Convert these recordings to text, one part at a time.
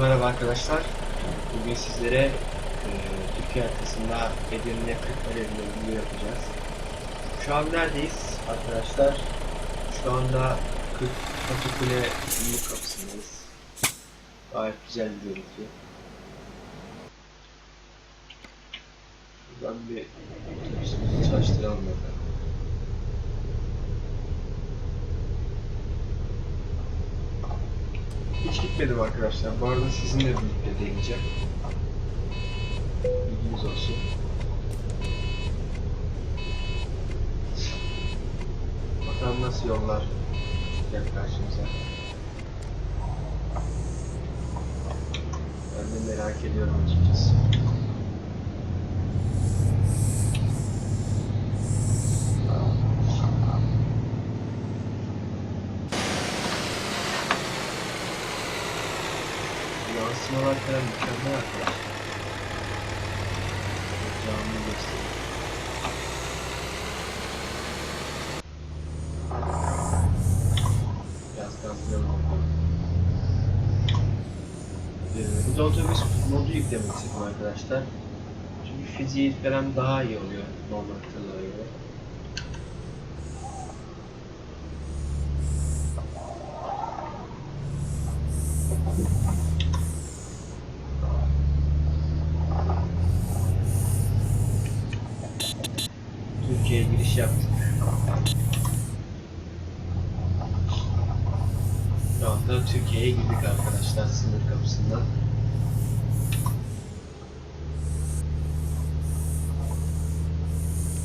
Merhaba arkadaşlar. Bugün sizlere e, Türkiye haritasında Edirne Kırklareli yolunu yapacağız. Şu an neredeyiz arkadaşlar? Şu anda Kırk Patikule Ünlü kapısındayız. Gayet güzel bir görüntü. Buradan bir otobüsümüzü çalıştıralım bakalım. Hiç gitmedim arkadaşlar. Bu arada sizinle birlikte deneyeceğim. Bilginiz olsun. Bakalım nasıl yollar çıkacak karşımıza. Ben de merak ediyorum açıkçası. Yansımalar falan mükemmel arkadaşlar. Canlı gösteriyor. Biraz gazlayalım. Ee, bu da otobüs modu yüklemek istedim arkadaşlar. Çünkü fiziği falan daha iyi oluyor normal tırlara giriş yaptık. Şu anda Türkiye'ye girdik arkadaşlar sınır kapısından.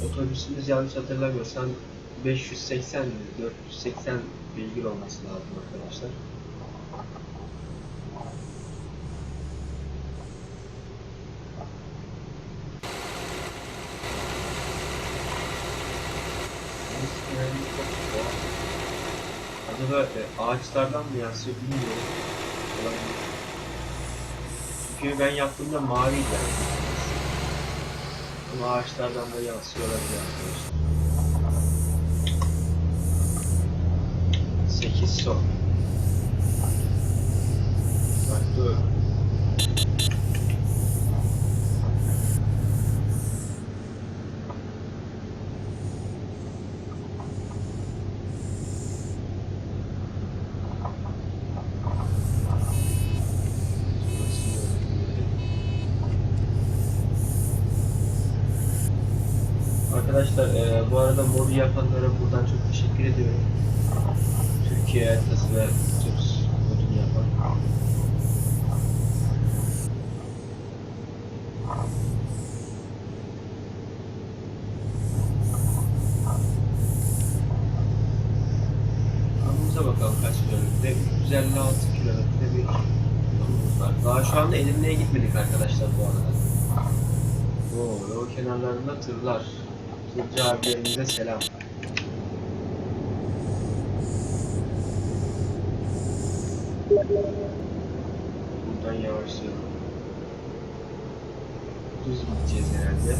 Otobüsümüz yanlış hatırlamıyorsam 580 mi, 480 beygir olması lazım arkadaşlar. Acaba e, ağaçlardan mı yansıyor bilmiyorum. Olabilir. Çünkü ben yaptığımda maviydi yani. Ama ağaçlardan da yansıyor olabilir arkadaşlar. 8 son. Bak dur. Arkadaşlar e, bu arada modu yapanlara buradan çok teşekkür ediyorum. Türkiye haritası ve otobüs modunu yapan. Yolumuza bakalım kaç kilometre? 356 kilometre bir yolumuz var. Daha şu anda Edirne'ye gitmedik arkadaşlar bu arada. Oo, yol kenarlarında tırlar. Tırcı abilerimize selam. Buradan yavaşlayalım. Düz gideceğiz herhalde.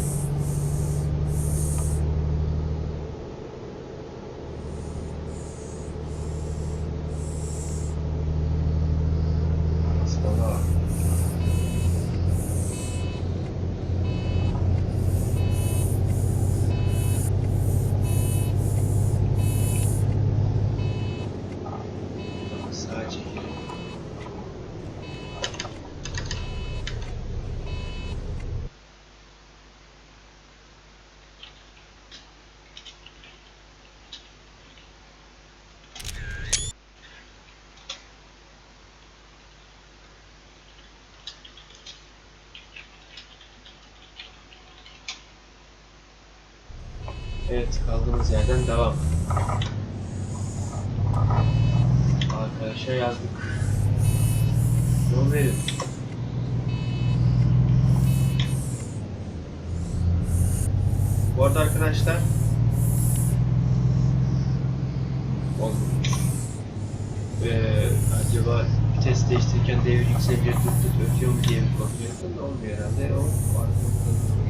Evet kaldığımız yerden devam. Arkadaşa yazdık. Yol verin. Bu arada arkadaşlar olmuş. Ee, acaba vites değiştirirken devir yükselince tut tut ötüyor mu diye bir bakıyorum olmuyor herhalde. O arkamızdan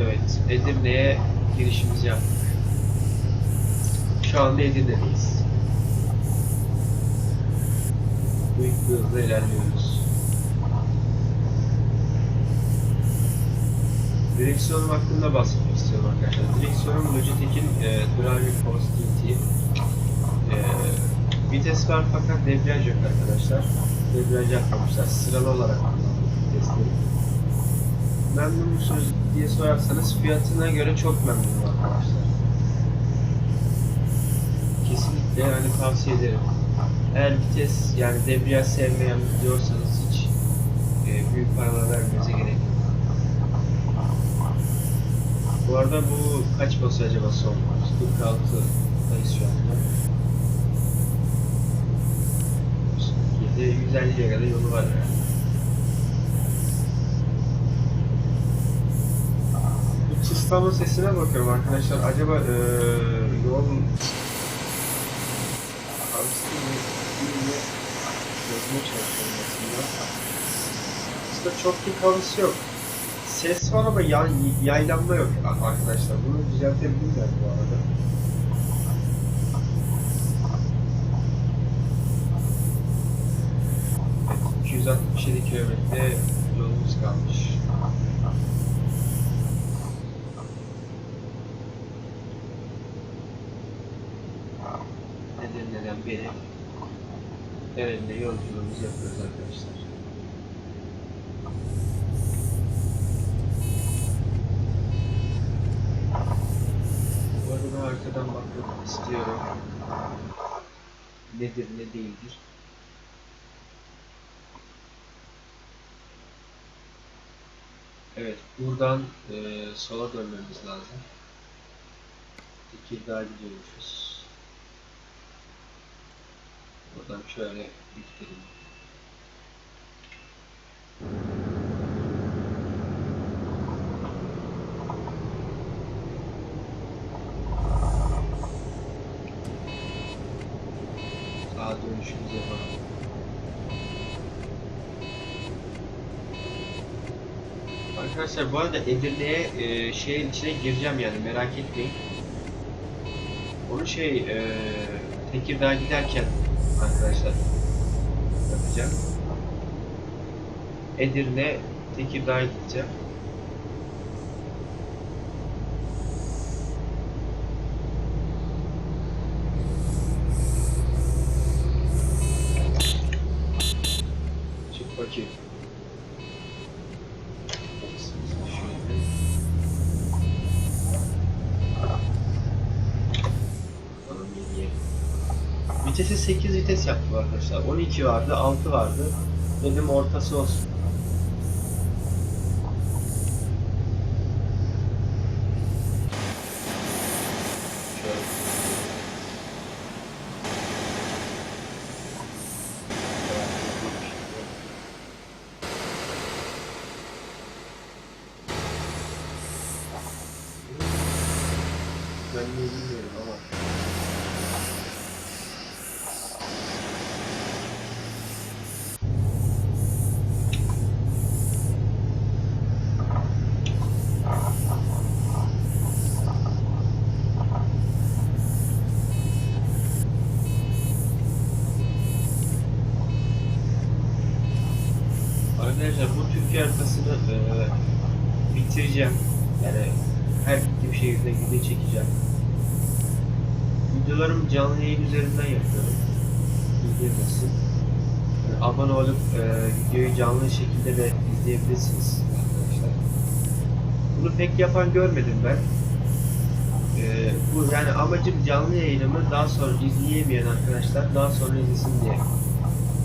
Evet, Edirne'ye girişimizi yaptık. Şu anda Edirne'deyiz. Büyük bir hızla ilerliyoruz. Direksiyonum hakkında bahsetmek istiyorum arkadaşlar. Direksiyonum Logitech'in e, Drive Force GT. E, vites var fakat debriyaj yok arkadaşlar. Debriyaj yapmamışlar. Sıralı olarak. Memnun musunuz diye sorarsanız fiyatına göre çok memnunum arkadaşlar. Kesinlikle yani tavsiye ederim. Eğer vites yani debriyaj sevmeyen diyorsanız hiç e, büyük paralar vermenize gerek yok. Bu arada bu kaç basıyor acaba son? 46 dayız şu anda. 147, 150'ye kadar yolu var yani. Çıslanma sesine bakıyorum arkadaşlar. Acaba eee yol? Yazmaya çalışıyorum aslında. Aslında çok bir kalısı yok. Ses var ama yay, yaylanma yok arkadaşlar. Bunu düzeltebilirler bu arada. Evet, 267 kilometre yolumuz kalmış. Beri Eren'le yolculuğumuzu yapıyoruz arkadaşlar. Bu arada arkadan bakmak istiyorum. Nedir ne değildir. Evet, buradan eee, sola dönmemiz lazım. Tekirdağ gidiyormuşuz. Buradan şöyle gidelim. Sağa dönüşümüzü yapalım. Arkadaşlar bu arada Edirne'ye e, şehrin içine gireceğim yani merak etmeyin. Onu şey e, Tekirdağ giderken arkadaşlar yapacağım. Edirne Tekirdağ'a gideceğim. Çık bakayım. Şöyle. Bakalım yediye. Vitesi 8 vites yaptım arkadaşlar. 12 vardı, 6 vardı. Dedim ortası olsun. Ben bilmiyorum ama. Bitireceğim. Yani her gittiğim şehirde video çekeceğim. Videolarım canlı yayın üzerinden yapıyorum. İzleyebilirsin. Yani abone olup eee, videoyu canlı şekilde de izleyebilirsiniz arkadaşlar. Bunu pek yapan görmedim ben. Eee, bu yani amacım canlı yayınımı daha sonra izleyemeyen arkadaşlar daha sonra izlesin diye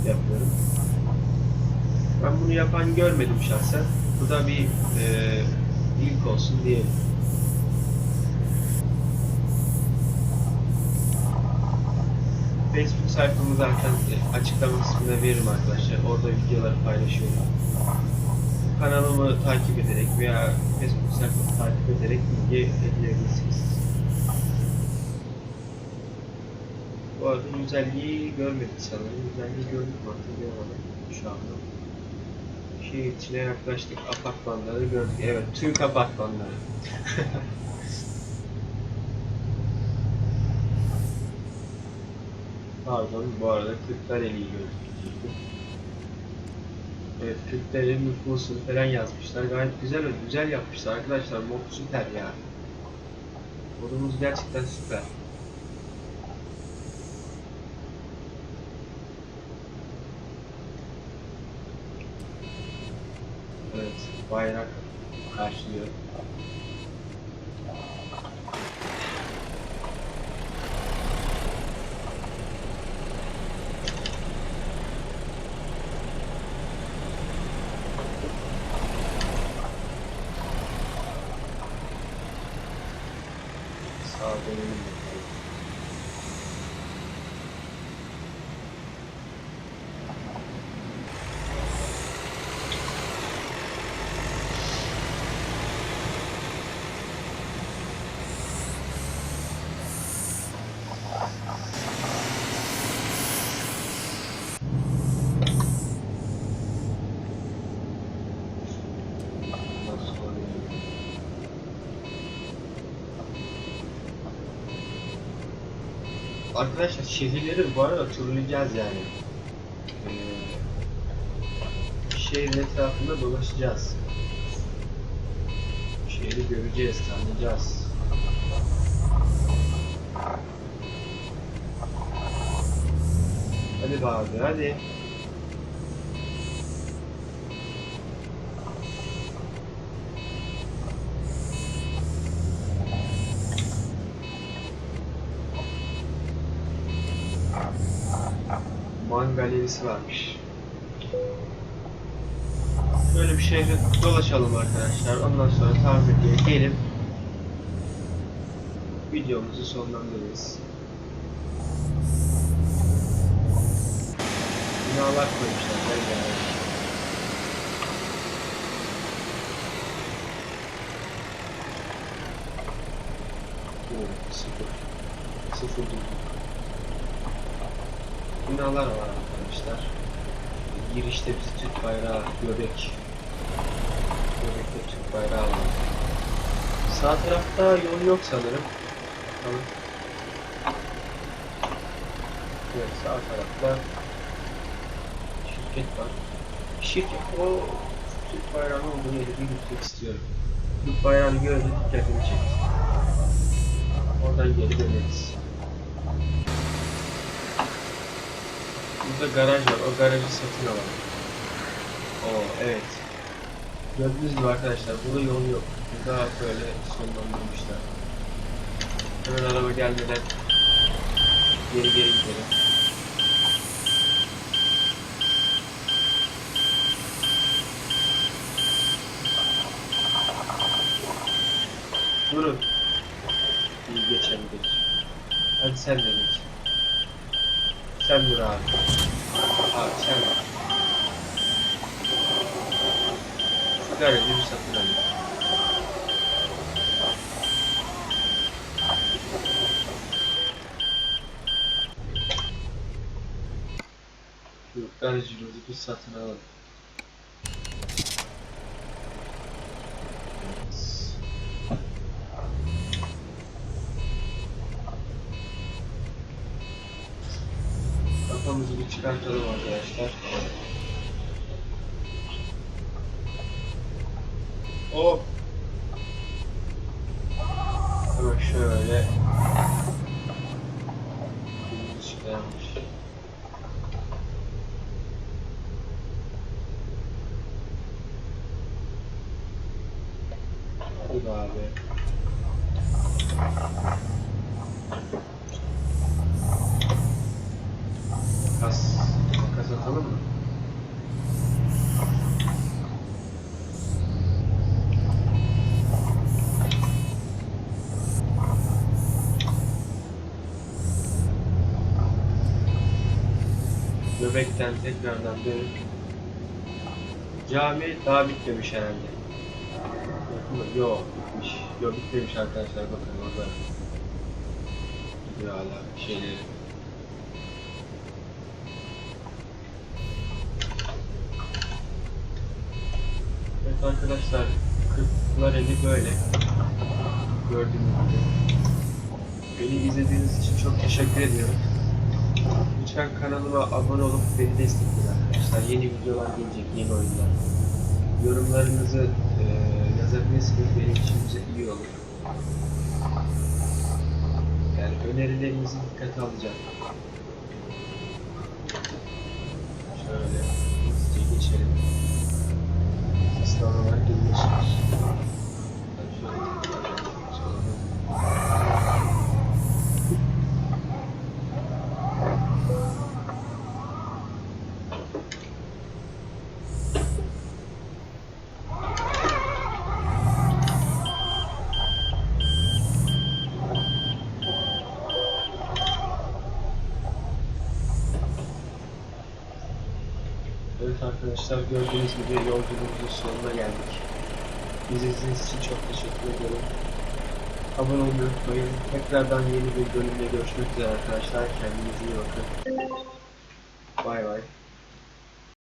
yapıyorum. Ben bunu yapan görmedim şahsen. Bu da bir eee ilk olsun diyelim. Facebook sayfamı zaten açıklama kısmına veririm arkadaşlar. Orada videoları paylaşıyorum. Kanalımı takip ederek veya Facebook sayfamı takip ederek bilgi edinebilirsiniz. Bu arada güzelliği görmedik sanırım. Güzelliği gördük mü hatırlayamadım şu anda. Şehir içine yaklaştık. Apartmanları gördük. Evet, Türk apartmanları. Pardon, bu arada Kırklareli'yi gördük. Evet, Kırklareli nüfusunu falan yazmışlar. Gayet güzel, güzel yapmışlar arkadaşlar. Mod süper ya. Modumuz gerçekten süper. Evet, bayrak karşılıyor. Sağ dönelim bakalım. Nasıl oluyor? Arkadaşlar şehirleri bu arada turlayacağız yani. Ee, etrafında dolaşacağız. Şehri göreceğiz, tanıyacağız. Hadi abi, hadi. Man galerisi varmış. Böyle bir şehre dolaşalım arkadaşlar. Ondan sonra tamirciye gelip videomuzu sonlandırırız. Binalar koymuşlar. Sıfır. Sıfır durduk. Binalar var arkadaşlar. Girişte bizi Türk bayrağı, göbek. Göbekte Türk bayrağı var. Sağ tarafta yol yok sanırım. Bakalım. Evet sağ tarafta şirket var. Şirket o Türk bayrağının olduğu yere bir gitmek istiyorum. Türk bayrağını gördük, dikkatimi çekti. Oradan geri döneriz. Burada garaj var. O garajı satın alalım. Oo evet. Gördüğünüz gibi arkadaşlar burada yol yok. Burada böyle sonlandırmışlar. Hemen araba gelmeden geri geri gidelim. Durun. İyi geçelim geç. Hadi sen de. Sen dur abi. Abi sen dur. Şu garajı bir satın alayım. Garajımızı bir satın alalım. Evet. Kafamızı bir çıkartalım arkadaşlar. Hop. Hemen şöyle. Kırmızı çıkarmış. Be abi. Makas, makas atalım mı? Göbekten tekrardan dönüp Cami daha bitmemiş herhalde. Yok bitmiş. Yok bitmemiş arkadaşlar bakın orada. Gidiyor hala şeyleri. Evet arkadaşlar, Kırklar eli böyle. Gördüğünüz gibi. Beni izlediğiniz için çok teşekkür ediyorum. Lütfen kanalıma abone olup beni destekleyin arkadaşlar. Yeni videolar gelecek, yeni oyunlar. Yorumlarınızı eee yazabilirsiniz. Benim için iyi olur. Yani önerilerinizi dikkate alacağım. Şöyle hızlıca geçelim. Sistem olarak birleşmiş. Ben şöyle tekrar açalım. Evet arkadaşlar gördüğünüz gibi yolculuğumuzun sonuna geldik. İzlediğiniz için çok teşekkür ederim. Abone olmayı unutmayın. Tekrardan yeni bir bölümde görüşmek üzere arkadaşlar. Kendinize iyi bakın. Bay bay.